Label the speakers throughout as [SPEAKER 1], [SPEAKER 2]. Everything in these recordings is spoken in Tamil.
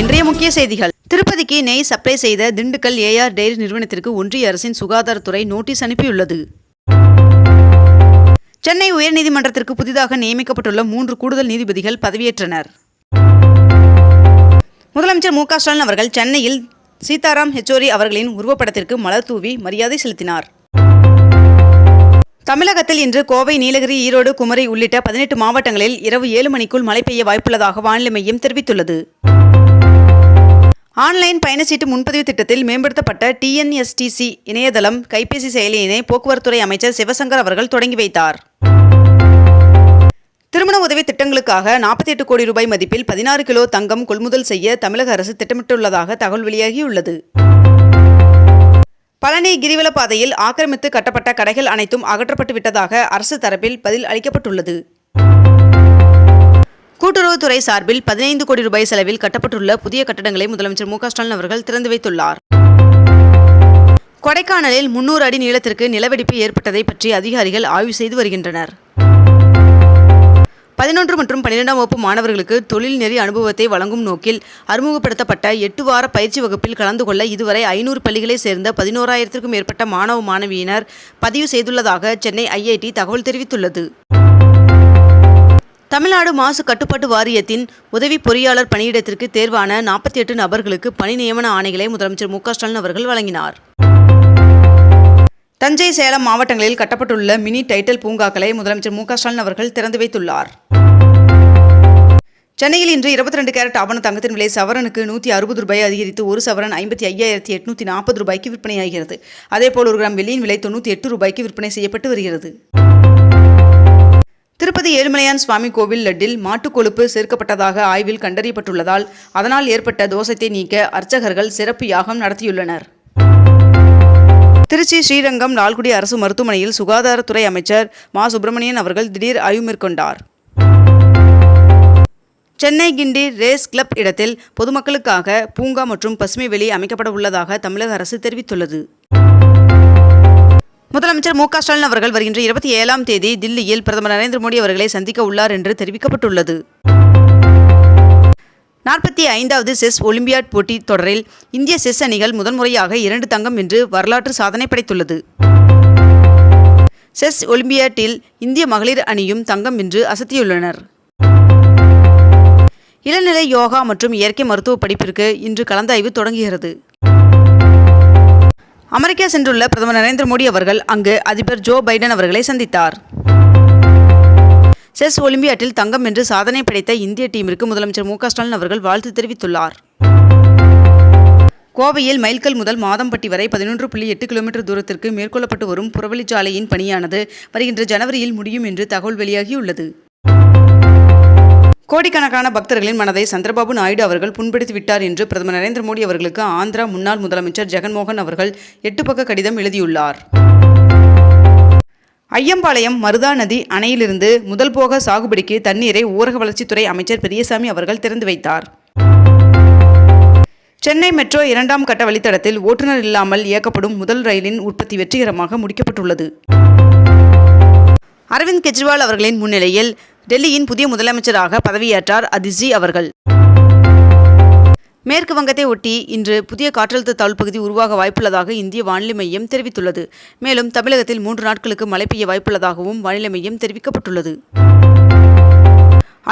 [SPEAKER 1] இன்றைய முக்கிய செய்திகள். திருப்பதிக்கு நெய் சப்ளை செய்த திண்டுக்கல் ஏஆர் டெய்ரி நிறுவனத்திற்கு ஒன்றிய அரசின் சுகாதாரத்துறை நோட்டீஸ் அனுப்பியுள்ளது. சென்னை உயர்நீதிமன்றத்திற்கு புதிதாக நியமிக்கப்பட்டுள்ள மூன்று கூடுதல் நீதிபதிகள் பதவியேற்றனர். முதலமைச்சர் மு க ஸ்டாலின் அவர்கள் சென்னையில் சீதாராம் ஹெச்சோரி அவர்களின் உருவப்படத்திற்கு மலர் தூவி மரியாதை செலுத்தினார். தமிழகத்தில் இன்று கோவை நீலகிரி ஈரோடு குமரி உள்ளிட்ட பதினெட்டு மாவட்டங்களில் இரவு ஏழு மணிக்குள் மழை பெய்ய வாய்ப்புள்ளதாக வானிலை மையம் தெரிவித்துள்ளது. ஆன்லைன் பயணச்சீட்டு முன்பதிவு திட்டத்தில் மேம்படுத்தப்பட்ட டிஎன்எஸ்டிசி இணையதளம் கைபேசி செயலியினை போக்குவரத்துறை அமைச்சர் சிவசங்கர் அவர்கள் தொடங்கி வைத்தார். திருமண உதவி திட்டங்களுக்காக நாற்பத்தி எட்டு கோடி ரூபாய் மதிப்பில் பதினாறு கிலோ தங்கம் கொள்முதல் செய்ய தமிழக அரசு திட்டமிட்டுள்ளதாக தகவல் வெளியாகியுள்ளது. பழனி கிரிவல பாதையில் ஆக்கிரமித்து கட்டப்பட்ட கடைகள் அனைத்தும் அகற்றப்பட்டு விட்டதாக அரசு தரப்பில் பதில் அளிக்கப்பட்டுள்ளது. கூட்டுறவுத்துறை சார்பில் பதினைந்து கோடி ரூபாய் செலவில் கட்டப்பட்டுள்ள புதிய கட்டடங்களை முதலமைச்சர் மு ஸ்டாலின் அவர்கள் திறந்து வைத்துள்ளார். கொடைக்கானலில் முன்னூறு அடி நீளத்திற்கு நிலவெடிப்பு ஏற்பட்டதை பற்றி அதிகாரிகள் ஆய்வு செய்து வருகின்றனர். பதினொன்று மற்றும் பன்னிரெண்டாம் வகுப்பு மாணவர்களுக்கு தொழில் நெறி அனுபவத்தை வழங்கும் நோக்கில் அறிமுகப்படுத்தப்பட்ட எட்டு வார பயிற்சி வகுப்பில் கலந்து கொள்ள இதுவரை ஐநூறு பள்ளிகளைச் சேர்ந்த பதினோராயிரத்திற்கும் மேற்பட்ட மாணவ மாணவியினர் பதிவு செய்துள்ளதாக சென்னை ஐஐடி தகவல் தெரிவித்துள்ளது. தமிழ்நாடு மாசு கட்டுப்பாட்டு வாரியத்தின் உதவி பொறியாளர் பணியிடத்திற்கு தேர்வான நாற்பத்தி எட்டு நபர்களுக்கு பணி நியமன ஆணைகளை முதலமைச்சர் மு ஸ்டாலின் அவர்கள் வழங்கினார். தஞ்சை சேலம் மாவட்டங்களில் கட்டப்பட்டுள்ள மினி டைட்டல் பூங்காக்களை முதலமைச்சர் மு ஸ்டாலின் அவர்கள் திறந்து வைத்துள்ளார். சென்னையில் இன்று இருபத்தி ரெண்டு கேரட் ஆபண தங்கத்தின் விலை சவரனுக்கு நூற்றி அறுபது ரூபாய் அதிகரித்து ஒரு சவரன் ஐம்பத்தி ஐயாயிரத்தி எட்நூற்றி நாற்பது ரூபாய்க்கு விற்பனையாகிறது. அதேபோல் ஒரு கிராம் வெள்ளியின் விலை தொண்ணூற்றி எட்டு ரூபாய்க்கு விற்பனை செய்யப்பட்டு வருகிறது. திருப்பதி ஏழுமலையான் சுவாமி கோவில் லட்டில் மாட்டுக் கொழுப்பு சேர்க்கப்பட்டதாக ஆய்வில் கண்டறியப்பட்டுள்ளதால் அதனால் ஏற்பட்ட தோஷத்தை நீக்க அர்ச்சகர்கள் சிறப்பு யாகம் நடத்தியுள்ளனர். திருச்சி ஸ்ரீரங்கம் லால்குடி அரசு மருத்துவமனையில் சுகாதாரத்துறை அமைச்சர் மா. சுப்பிரமணியன் அவர்கள் திடீர் ஆய்வு மேற்கொண்டார். சென்னை கிண்டி ரேஸ் கிளப் இடத்தில் பொதுமக்களுக்காக பூங்கா மற்றும் பசுமை வெளி அமைக்கப்பட உள்ளதாக தமிழக அரசு தெரிவித்துள்ளது. முதலமைச்சர் மு க ஸ்டாலின் அவர்கள் வருகின்ற இருபத்தி ஏழாம் தேதி தில்லியில் பிரதமர் நரேந்திர மோடி அவர்களை சந்திக்க உள்ளார் என்று தெரிவிக்கப்பட்டுள்ளது. நாற்பத்தி ஐந்தாவது செஸ் ஒலிம்பியாட் போட்டி தொடரில் இந்திய செஸ் அணிகள் முதன்முறையாக இரண்டு தங்கம் என்று வரலாற்று சாதனை படைத்துள்ளது. செஸ் ஒலிம்பியாட்டில் இந்திய மகளிர் அணியும் தங்கம் என்று அசத்தியுள்ளனர். இளநிலை யோகா மற்றும் இயற்கை மருத்துவ படிப்பிற்கு இன்று கலந்தாய்வு தொடங்குகிறது. அமெரிக்கா சென்றுள்ள பிரதமர் நரேந்திர மோடி அவர்கள் அங்கு அதிபர் ஜோ பைடன் அவர்களை சந்தித்தார். செஸ் ஒலிம்பியாட்டில் தங்கம் வென்று சாதனை படைத்த இந்திய டீமிற்கு முதலமைச்சர் மு ஸ்டாலின் அவர்கள் வாழ்த்து தெரிவித்துள்ளார். கோவையில் மைல்கல் முதல் மாதம்பட்டி வரை பதினொன்று புள்ளி எட்டு கிலோமீட்டர் தூரத்திற்கு மேற்கொள்ளப்பட்டு வரும் புறவழிச்சாலையின் பணியானது வருகின்ற ஜனவரியில் முடியும் என்று தகவல் வெளியாகியுள்ளது. கோடிக்கணக்கான பக்தர்களின் மனதை சந்திரபாபு நாயுடு அவர்கள் புண்படுத்தி விட்டார் என்று பிரதமர் நரேந்திர மோடி அவர்களுக்கு ஆந்திரா முன்னாள் முதலமைச்சர் ஜெகன்மோகன் அவர்கள் எட்டு பக்க கடிதம் எழுதியுள்ளார். ஐயம்பாளையம் மருதா நதி அணையிலிருந்து முதல் போக சாகுபடிக்கு தண்ணீரை ஊரக வளர்ச்சித்துறை அமைச்சர் பெரியசாமி அவர்கள் திறந்து வைத்தார். சென்னை மெட்ரோ இரண்டாம் கட்ட வழித்தடத்தில் ஓட்டுநர் இல்லாமல் இயக்கப்படும் முதல் ரயிலின் உற்பத்தி வெற்றிகரமாக முடிக்கப்பட்டுள்ளது. அரவிந்த் கெஜ்ரிவால் அவர்களின் முன்னிலையில் டெல்லியின் புதிய முதலமைச்சராக பதவியேற்றார் அதிஜி அவர்கள். மேற்கு வங்கத்தை ஒட்டி இன்று புதிய காற்றழுத்த தாழ்வு பகுதி உருவாக வாய்ப்புள்ளதாக இந்திய வானிலை மையம் தெரிவித்துள்ளது. மேலும் தமிழகத்தில் மூன்று நாட்களுக்கு மழை பெய்ய வாய்ப்புள்ளதாகவும் வானிலை மையம் தெரிவிக்கப்பட்டுள்ளது.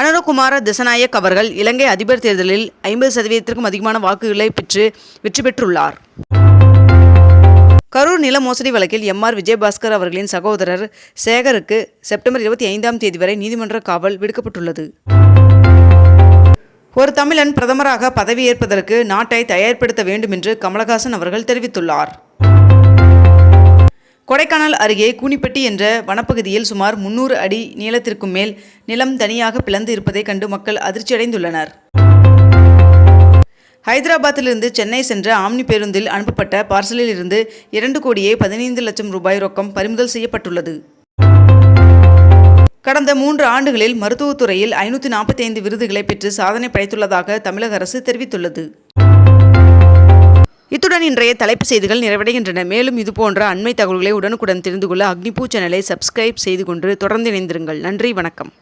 [SPEAKER 1] அனுரகுமார திசநாயக் அவர்கள் இலங்கை அதிபர் தேர்தலில் ஐம்பது சதவீதத்திற்கும் அதிகமான வாக்குகளை பெற்று வெற்றி பெற்றுள்ளார். கரூர் நில மோசடி வழக்கில் எம் ஆர் விஜயபாஸ்கர் அவர்களின் சகோதரர் சேகருக்கு செப்டம்பர் இருபத்தி ஐந்தாம் தேதி வரை நீதிமன்ற காவல் விடுக்கப்பட்டுள்ளது. ஒரு தமிழன் பிரதமராக பதவியேற்பதற்கு நாட்டை தயார்படுத்த வேண்டும் என்று கமலஹாசன் அவர்கள் தெரிவித்துள்ளார். கொடைக்கானல் அருகே கூனிப்பட்டி என்ற வனப்பகுதியில் சுமார் முன்னூறு அடி நீளத்திற்கும் மேல் நிலம் தனியாக பிளந்து இருப்பதைக் கண்டு மக்கள் அதிர்ச்சியடைந்துள்ளனர். ஹைதராபாத்திலிருந்து சென்னை சென்ற ஆம்னி பேருந்தில் அனுப்பப்பட்ட பார்சலில் இருந்து இரண்டு கோடியே பதினைந்து லட்சம் ரூபாய் ரொக்கம் பறிமுதல் செய்யப்பட்டுள்ளது. கடந்த மூன்று ஆண்டுகளில் மருத்துவத்துறையில் ஐநூற்றி நாற்பத்தி ஐந்து விருதுகளை பெற்று சாதனை படைத்துள்ளதாக தமிழக அரசு தெரிவித்துள்ளது. இத்துடன் இன்றைய தலைப்பு செய்திகள் நிறைவடைகின்றன. மேலும் இதுபோன்ற அண்மை தகவல்களை உடனுக்குடன் தெரிந்து கொள்ள அக்னிபூ சேனலை சப்ஸ்கிரைப் செய்து கொண்டு தொடர்ந்து இணைந்திருங்கள். நன்றி வணக்கம்.